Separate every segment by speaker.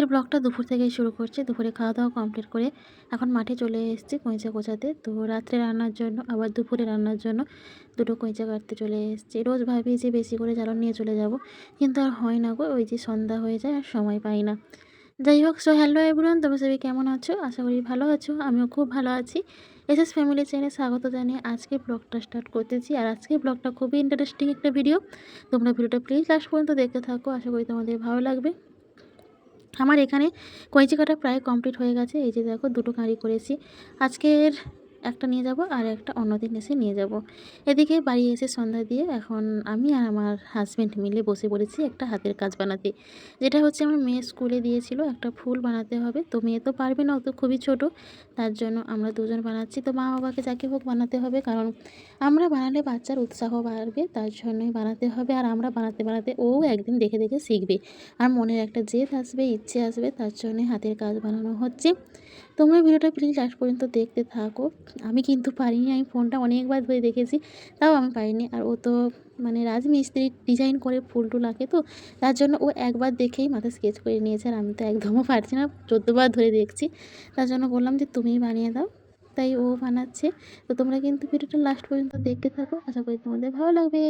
Speaker 1: আজকের ব্লগটা দুপুর থেকেই শুরু করছি। দুপুরে খাওয়া দাওয়া কমপ্লিট করে এখন মাঠে চলে এসেছি কইঁচা কোচাতে তো রাত্রে রান্নার জন্য, আবার দুপুরে রান্নার জন্য দুটো কইঁচা কাটতে চলে এসেছি। রোজ ভাবি যে বেশি করে জ্বালন নিয়ে চলে যাব, কিন্তু আর হয় না গো, ওই যে সন্ধ্যা হয়ে যায় আর সময় পাই না। যাই হোক সো হ্যালো এভরিওয়ান তোমরা সবাই কেমন আছো? আশা করি ভালো আছো, আমিও খুব ভালো আছি। এসএস ফ্যামিলি চ্যানেলে স্বাগত জানিয়ে আজকে ব্লগটা স্টার্ট করতেছি। আর আজকে ব্লগটা খুবই ইন্টারেস্টিং একটা ভিডিও তোমরা ভিডিওটা প্লিজ লাস্ট পর্যন্ত দেখতে থাকো, আশা করি তোমাদের ভালো লাগবে। আমার এখানে কঁইচি কাটা প্রায় কমপ্লিট হয়ে গেছে। এই যে দেখো, দুটো কাঁড়ি করেছি। আজকের একটা নিয়ে যাব আর একটা অন্য দিন এসে নিয়ে যাব। এদিকে বাড়ি এসে সন্ধ্যা দিয়ে এখন আমি আর আমার হাজব্যান্ড মিলে বসে পড়েছি একটা হাতের কাজ বানাতে। যেটা হচ্ছে আমার মেয়ে স্কুলে দিয়েছিল একটা ফুল বানাতে হবে। তো মেয়ে তো পারবে না, ও তো খুবই ছোট। তার জন্য আমরা দুজন বানাচ্ছি। তো মা বাবাকে যাকে হোক বানাতে হবে, কারণ আমরা বানালে বাচ্চার উৎসাহ বাড়বে, তার জন্যই বানাতে হবে। আর আমরা বানাতে বানাতে ও একদিন দেখে দেখে শিখবে। আর মনের একটা জেদ আসবে, ইচ্ছে আসবে, তার জন্যে হাতের কাজ বানানো হচ্ছে। তোমরা ভিডিওটা প্লিজ লাস্ট পর্যন্ত দেখতে থাকো। আমি কিন্তু পারিনি, আমি ফোনটা অনেকবার ধরে দেখেছি, তাও আমি পারিনি। আর ও তো মানে রাজমিস্ত্রি ডিজাইন করে ফুল টুল আঁকে তো, তার জন্য ও একবার দেখেই মাথা স্কেচ করে নিয়েছে আর আমি তো একদমও পারছি না, চোদ্দোবার ধরে দেখছি। তার জন্য বললাম যে তুমিই বানিয়ে দাও, তাই ও বানাচ্ছে। তো তোমরা কিন্তু ভিডিওটা লাস্ট পর্যন্ত দেখতে থাকো, আশা করি তোমাদের ভালো লাগবে।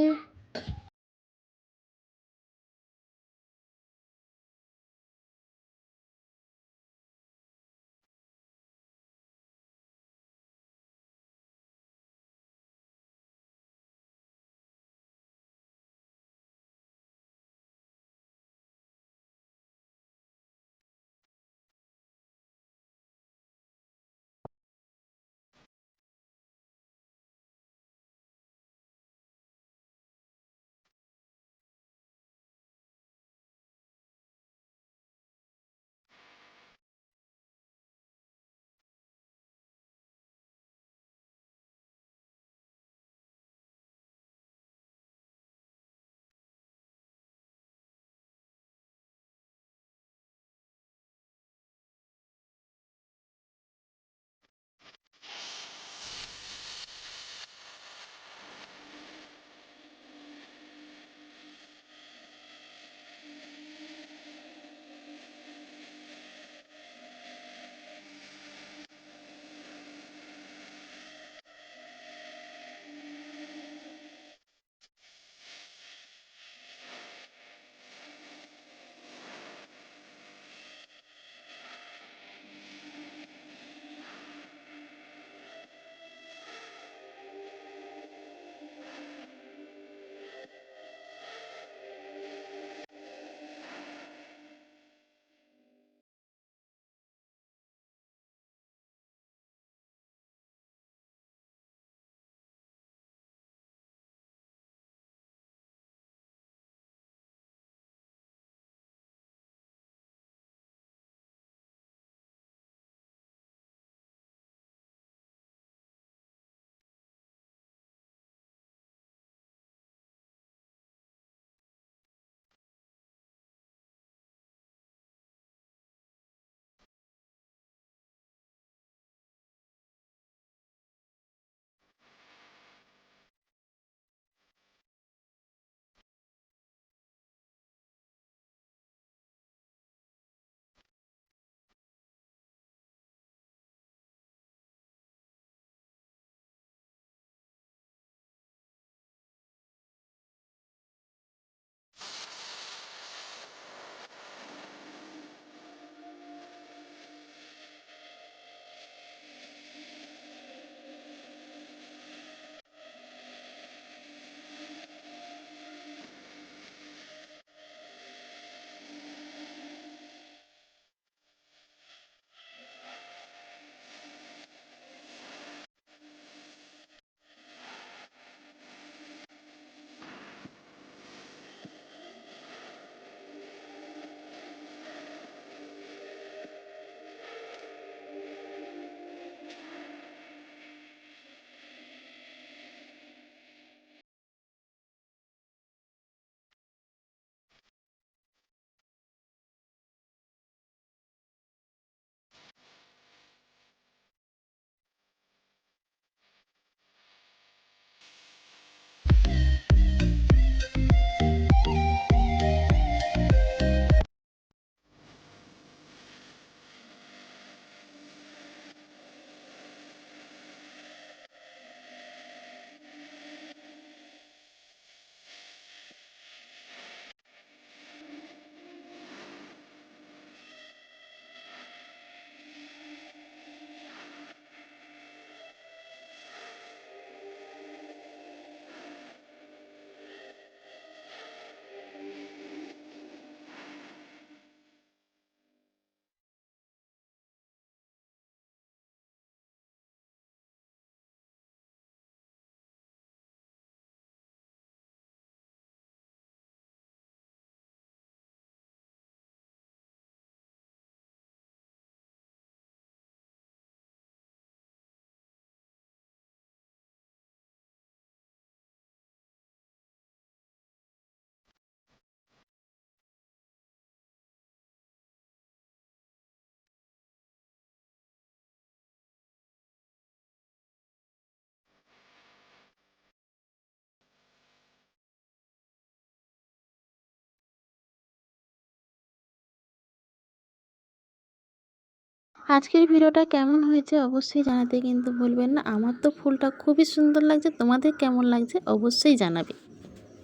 Speaker 1: আজকের ভিডিওটা কেমন হয়েছে অবশ্যই জানাতে কিন্তু ভুলবেন না। আমার তো ফুলটা খুবই সুন্দর লাগছে। তোমাদের কেমন লাগছে অবশ্যই জানাবে।